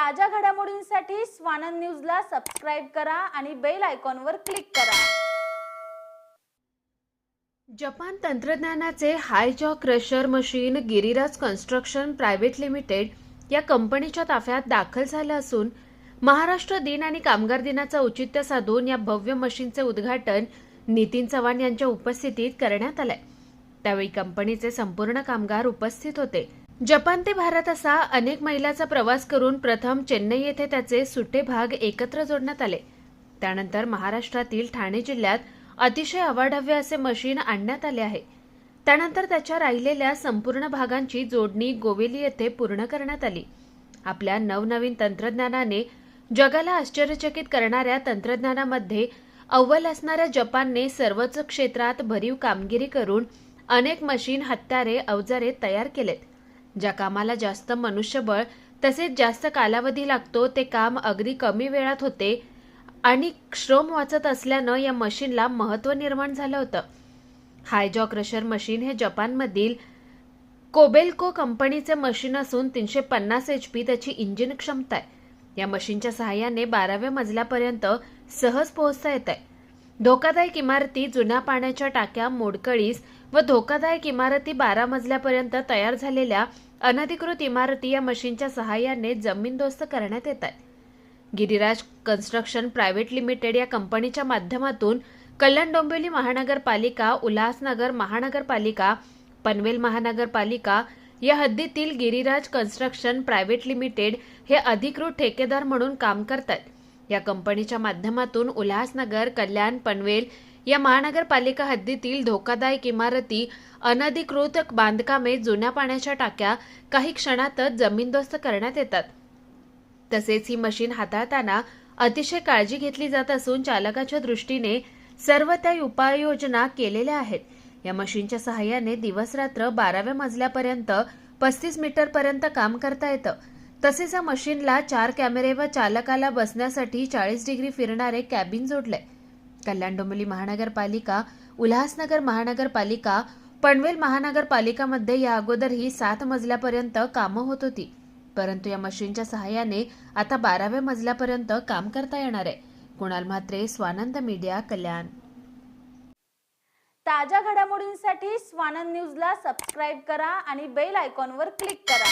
ताज्या घडामोडींसाठी स्वानंद न्यूजला सबस्क्राईब करा आणि बेल आयकॉनवर क्लिक करा. जपान तंत्रज्ञानाचे हायजॉ crusher machine Giriraj construction private limited या कंपनीच्या ताफ्यात दाखल झालं असून महाराष्ट्र दिन आणि कामगार दिनाचं औचित्य साधून या भव्य मशीनचे उद्घाटन नितीन चव्हाण यांच्या उपस्थितीत करण्यात आलंय. त्यावेळी कंपनीचे संपूर्ण कामगार उपस्थित होते. जपान ते भारत असा अनेक मैलाचा प्रवास करून प्रथम चेन्नई येथे त्याचे सुटे भाग एकत्र जोडण्यात आले. त्यानंतर महाराष्ट्रातील ठाणे जिल्ह्यात अतिशय अवाढव्य असे मशीन आणण्यात आले आहे. त्यानंतर त्याच्या राहिलेल्या संपूर्ण भागांची जोडणी गोवेली येथे पूर्ण करण्यात आली. आपल्या नवनवीन तंत्रज्ञानाने जगाला आश्चर्यचकित करणाऱ्या तंत्रज्ञानामध्ये अव्वल असणाऱ्या जपानने सर्वच क्षेत्रात भरीव कामगिरी करून अनेक मशीन हत्यारे अवजारे तयार केलेत. ज्या कामाला जास्त मनुष्यबळ तसेच जास्त कालावधी लागतो ते काम अगदी कमी वेळात होते आणि श्रम वाचत असल्यानं या मशीनला महत्त्व निर्माण झालं होतं. हायजॉ क्रशर मशीन हे जपानमधील कोबेल्को कंपनीचे मशीन असून तीनशे पन्नास एच पी त्याची इंजिन क्षमता आहे. या मशीनच्या सहाय्याने बाराव्या मजल्यापर्यंत सहज पोहोचता येत आहे धोकादायक इमारती जुन्या पाण्याच्या टाक्या मोडकळीस व धोकादायक इमारती बारा मजल्यापर्यंत तयार झालेल्या अनधिकृत इमारती या मशीनच्या सहाय्याने जमीनदोस्त करण्यात येत आहेत. गिरिराज कन्स्ट्रक्शन प्रायव्हेट लिमिटेड या कंपनीच्या माध्यमातून कल्याण डोंबिवली महानगरपालिका उल्हासनगर महानगरपालिका पनवेल महानगरपालिका या हद्दीतील गिरिराज कन्स्ट्रक्शन प्रायव्हेट लिमिटेड हे अधिकृत ठेकेदार म्हणून काम करतात या कंपनीच्या माध्यमातून उल्हासनगर कल्याण पनवेल या महानगरपालिका हद्दीतील धोकादायक इमारती अनधिकृत बांधकामे जुन्या पाण्याच्या टाक्या काही क्षणातच जमीनदोस्त करण्यात येतात. तसेच ही मशीन हाताळताना अतिशय काळजी घेतली जात असून चालकाच्या दृष्टीने सर्व त्या उपाययोजना केलेल्या आहेत. या मशीनच्या सहाय्याने दिवसरात्र बाराव्या मजल्यापर्यंत पस्तीस मीटरपर्यंत काम करता येतं. तसेच या मशीनला चार कॅमेरे व चालकाला बसण्यासाठी चाळीस डिग्री फिरणारे कॅबिन जोडले. कल्याण डोंबिवली महानगरपालिका उल्हासनगर महानगरपालिका पनवेल महानगरपालिकामध्ये या अगोदरही सात मजल्यापर्यंत कामं होत होती. परंतु या मशीनच्या सहाय्याने आता बाराव्या मजल्यापर्यंत काम करता येणार आहे. कुणाल म्हात्रे स्वानंद मीडिया कल्याण. ताज्या घडामोडींसाठी स्वानंद न्यूजला सबस्क्राईब करा आणि बेल आयकॉनवर क्लिक करा.